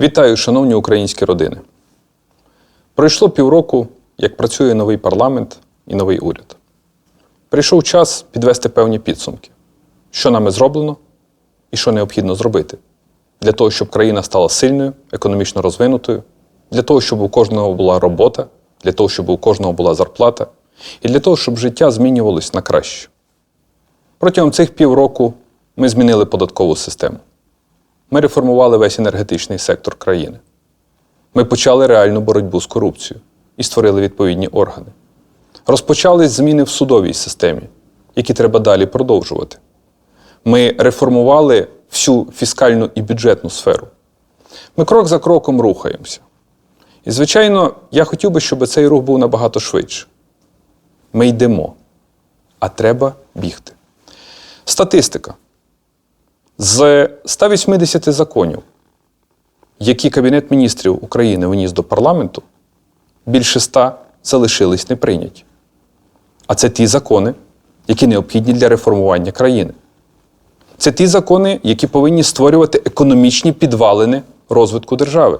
Вітаю, шановні українські родини. Пройшло півроку, як працює новий парламент і новий уряд. Прийшов час підвести певні підсумки, що нами зроблено і що необхідно зробити для того, щоб країна стала сильною, економічно розвинутою, для того, щоб у кожного була робота, для того, щоб у кожного була зарплата, і для того, щоб життя змінювалось на краще. Протягом цих півроку ми змінили податкову систему. Ми реформували весь енергетичний сектор країни. Ми почали реальну боротьбу з корупцією і створили відповідні органи. Розпочались зміни в судовій системі, які треба далі продовжувати. Ми реформували всю фіскальну і бюджетну сферу. Ми крок за кроком рухаємося. І, звичайно, я хотів би, щоб цей рух був набагато швидше. Ми йдемо, а треба бігти. Статистика. З 180 законів, які Кабінет міністрів України вніс до парламенту, більше ста залишились неприйняті. А це ті закони, які необхідні для реформування країни. Це ті закони, які повинні створювати економічні підвалини розвитку держави.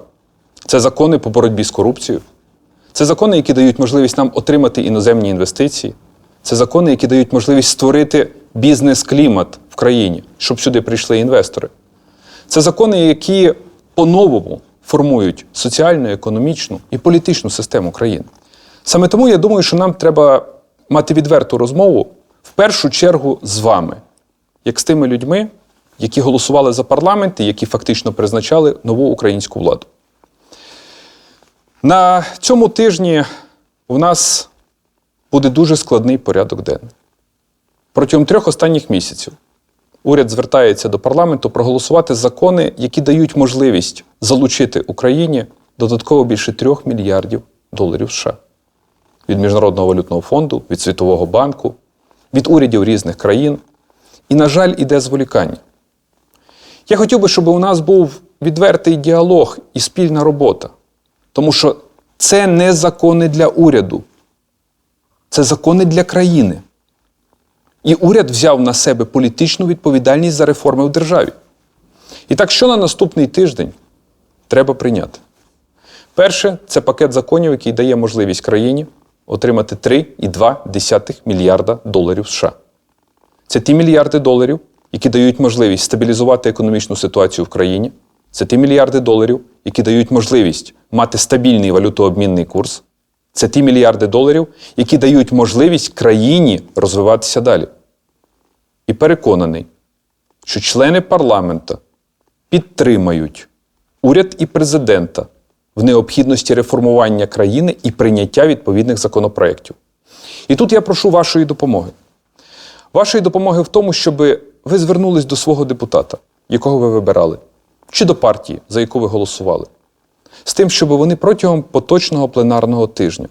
Це закони по боротьбі з корупцією. Це закони, які дають можливість нам отримати іноземні інвестиції. Це закони, які дають можливість створити бізнес-клімат в країні, щоб сюди прийшли інвестори. Це закони, які по-новому формують соціальну, економічну і політичну систему країни. Саме тому я думаю, що нам треба мати відверту розмову в першу чергу з вами, як з тими людьми, які голосували за парламент і які фактично призначали нову українську владу. На цьому тижні у нас буде дуже складний порядок денний. Протягом трьох останніх місяців уряд звертається до парламенту проголосувати закони, які дають можливість залучити Україні додатково більше трьох мільярдів доларів США від Міжнародного валютного фонду, від Світового банку, від урядів різних країн. І, на жаль, іде зволікання. Я хотів би, щоб у нас був відвертий діалог і спільна робота. Тому що це не закони для уряду, це закони для країни. І уряд взяв на себе політичну відповідальність за реформи в державі. І так, що на наступний тиждень треба прийняти? Перше, це пакет законів, який дає можливість країні отримати 3,2 мільярда доларів США. Це ті мільярди доларів, які дають можливість стабілізувати економічну ситуацію в країні. Це ті мільярди доларів, які дають можливість мати стабільний валютообмінний курс. Це ті мільярди доларів, які дають можливість країні розвиватися далі. І переконаний, що члени парламента підтримають уряд і президента в необхідності реформування країни і прийняття відповідних законопроєктів. І тут я прошу вашої допомоги. Вашої допомоги в тому, щоб ви звернулись до свого депутата, якого ви вибирали, чи до партії, за яку ви голосували, з тим, щоб вони протягом поточного пленарного тижня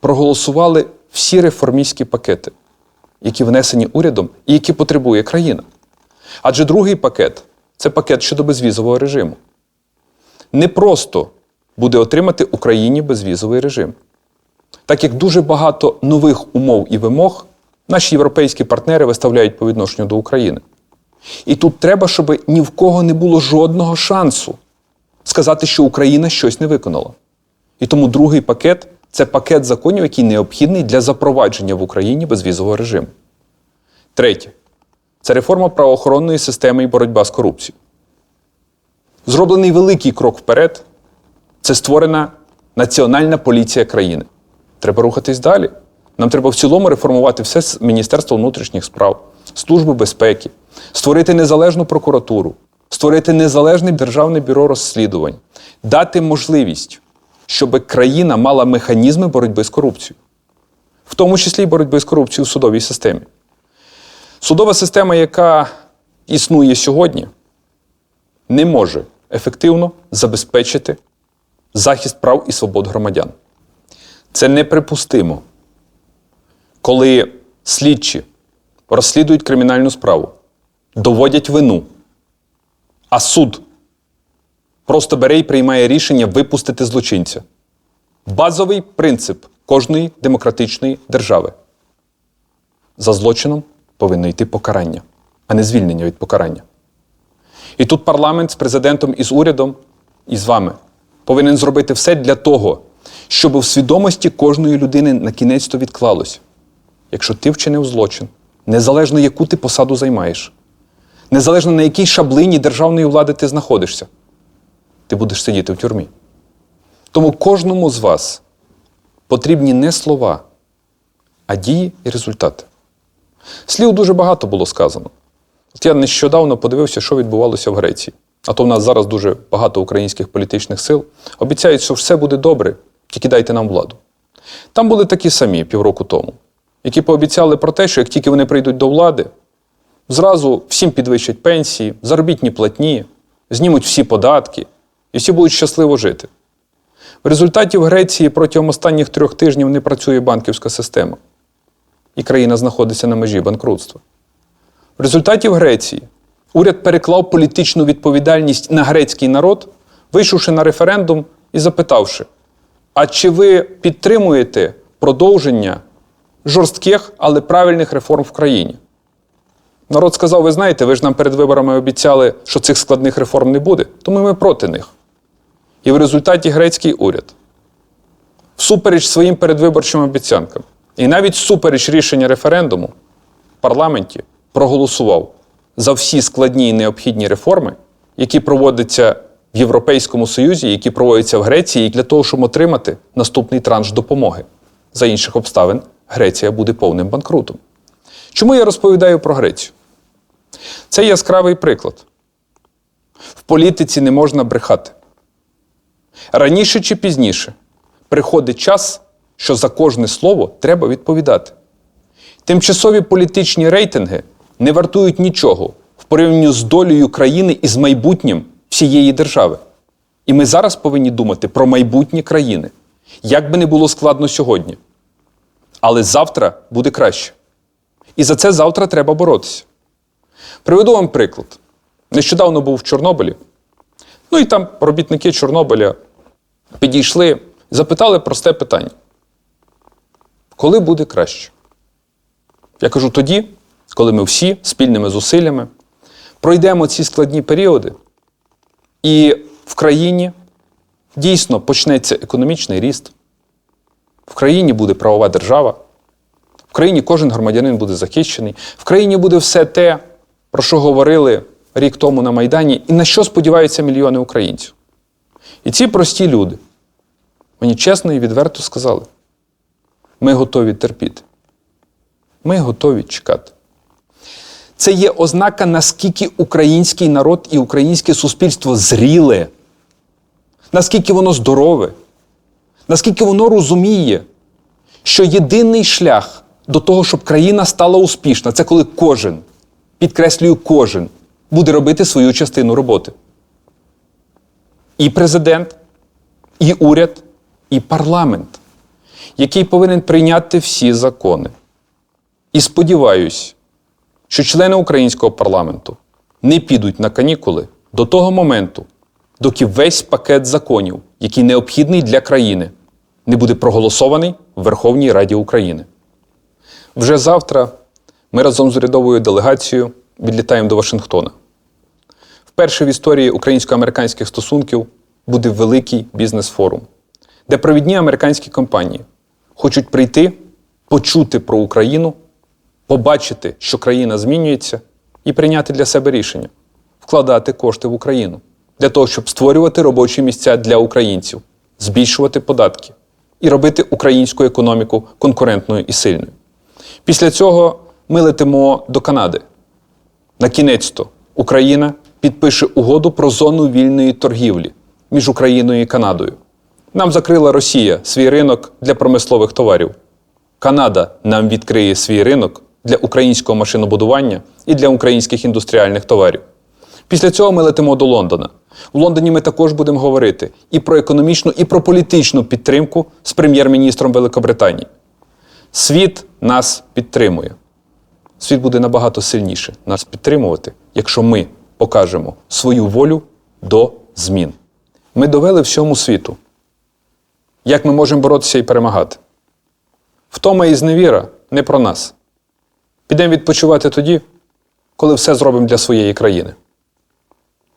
проголосували всі реформістські пакети, які внесені урядом і які потребує країна. Адже другий пакет це пакет щодо безвізового режиму. Не просто буде отримати Україні безвізовий режим, так як дуже багато нових умов і вимог наші європейські партнери виставляють по відношенню до України. І тут треба, щоб ні в кого не було жодного шансу сказати, що Україна щось не виконала. І тому другий пакет це пакет законів, який необхідний для запровадження в Україні безвізового режиму. Третє це реформа правоохоронної системи і боротьба з корупцією. Зроблений великий крок вперед це створена Національна поліція країни. Треба рухатись далі. Нам треба в цілому реформувати все Міністерство внутрішніх справ, Службу безпеки, створити незалежну прокуратуру, створити незалежне державне бюро розслідувань, дати можливість, щоб країна мала механізми боротьби з корупцією, в тому числі й боротьби з корупцією у судовій системі. Судова система, яка існує сьогодні, не може ефективно забезпечити захист прав і свобод громадян. Це неприпустимо, коли слідчі розслідують кримінальну справу, доводять вину, а суд просто бере і приймає рішення випустити злочинця. Базовий принцип кожної демократичної держави. За злочином повинно йти покарання, а не звільнення від покарання. І тут парламент з президентом і з урядом із вами повинен зробити все для того, щоб в свідомості кожної людини на кінець то відклалось. Якщо ти вчинив злочин, незалежно яку ти посаду займаєш, незалежно на якій шаблині державної влади ти знаходишся, ти будеш сидіти в тюрмі. Тому кожному з вас потрібні не слова, а дії і результати. Слів дуже багато було сказано. От я нещодавно подивився, що відбувалося в Греції. А то в нас зараз дуже багато українських політичних сил обіцяють, що все буде добре, тільки дайте нам владу. Там були такі самі півроку тому, які пообіцяли про те, що як тільки вони прийдуть до влади, зразу всім підвищать пенсії, заробітні платні, знімуть всі податки, і всі будуть щасливо жити. В результаті в Греції протягом останніх трьох тижнів не працює банківська система, і країна знаходиться на межі банкрутства. В результаті в Греції уряд переклав політичну відповідальність на грецький народ, вийшовши на референдум і запитавши: а чи ви підтримуєте продовження жорстких, але правильних реформ в країні? Народ сказав: ви знаєте, ви ж нам перед виборами обіцяли, що цих складних реформ не буде, тому ми проти них. І в результаті грецький уряд, всупереч своїм передвиборчим обіцянкам, і навіть всупереч рішення референдуму, в парламенті проголосував за всі складні і необхідні реформи, які проводяться в Європейському Союзі, які проводяться в Греції, і для того, щоб отримати наступний транш допомоги. За інших обставин Греція буде повним банкрутом. Чому я розповідаю про Грецію? Це яскравий приклад. В політиці не можна брехати. Раніше чи пізніше приходить час, що за кожне слово треба відповідати. Тимчасові політичні рейтинги не вартують нічого в порівнянні з долею країни і з майбутнім всієї держави. І ми зараз повинні думати про майбутнє країни, як би не було складно сьогодні. Але завтра буде краще. І за це завтра треба боротися. Приведу вам приклад. Нещодавно був в Чорнобилі. Ну і там робітники Чорнобиля підійшли, запитали просте питання: коли буде краще? Я кажу тоді, коли ми всі спільними зусиллями пройдемо ці складні періоди, і в країні дійсно почнеться економічний ріст, в країні буде правова держава, в країні кожен громадянин буде захищений, в країні буде все те, про що говорили рік тому на Майдані, і на що сподіваються мільйони українців. І ці прості люди мені чесно і відверто сказали: ми готові терпіти. Ми готові чекати. Це є ознака, наскільки український народ і українське суспільство зріле, наскільки воно здорове, наскільки воно розуміє, що єдиний шлях до того, щоб країна стала успішна, це коли кожен, підкреслюю, кожен буде робити свою частину роботи. І президент, і уряд, і парламент, який повинен прийняти всі закони. І сподіваюсь, що члени українського парламенту не підуть на канікули до того моменту, доки весь пакет законів, який необхідний для країни, не буде проголосований в Верховній Раді України. Вже завтра ми разом з урядовою делегацією відлітаємо до Вашингтона. Вперше в історії українсько-американських стосунків буде великий бізнес-форум, де провідні американські компанії хочуть прийти, почути про Україну, побачити, що країна змінюється, і прийняти для себе рішення вкладати кошти в Україну для того, щоб створювати робочі місця для українців, збільшувати податки і робити українську економіку конкурентною і сильною. Після цього ми летимо до Канади. На кінець то Україна підпише угоду про зону вільної торгівлі між Україною і Канадою. Нам закрила Росія свій ринок для промислових товарів. Канада нам відкриє свій ринок для українського машинобудування і для українських індустріальних товарів. Після цього ми летимо до Лондона. В Лондоні ми також будемо говорити і про економічну, і про політичну підтримку з прем'єр-міністром Великобританії. Світ нас підтримує. Світ буде набагато сильніше нас підтримувати, якщо ми покажемо свою волю до змін. Ми довели всьому світу, як ми можемо боротися і перемагати. Втома і зневіра не про нас. Підемо відпочивати тоді, коли все зробимо для своєї країни.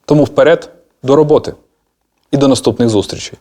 Тому вперед до роботи. і до наступних зустрічей.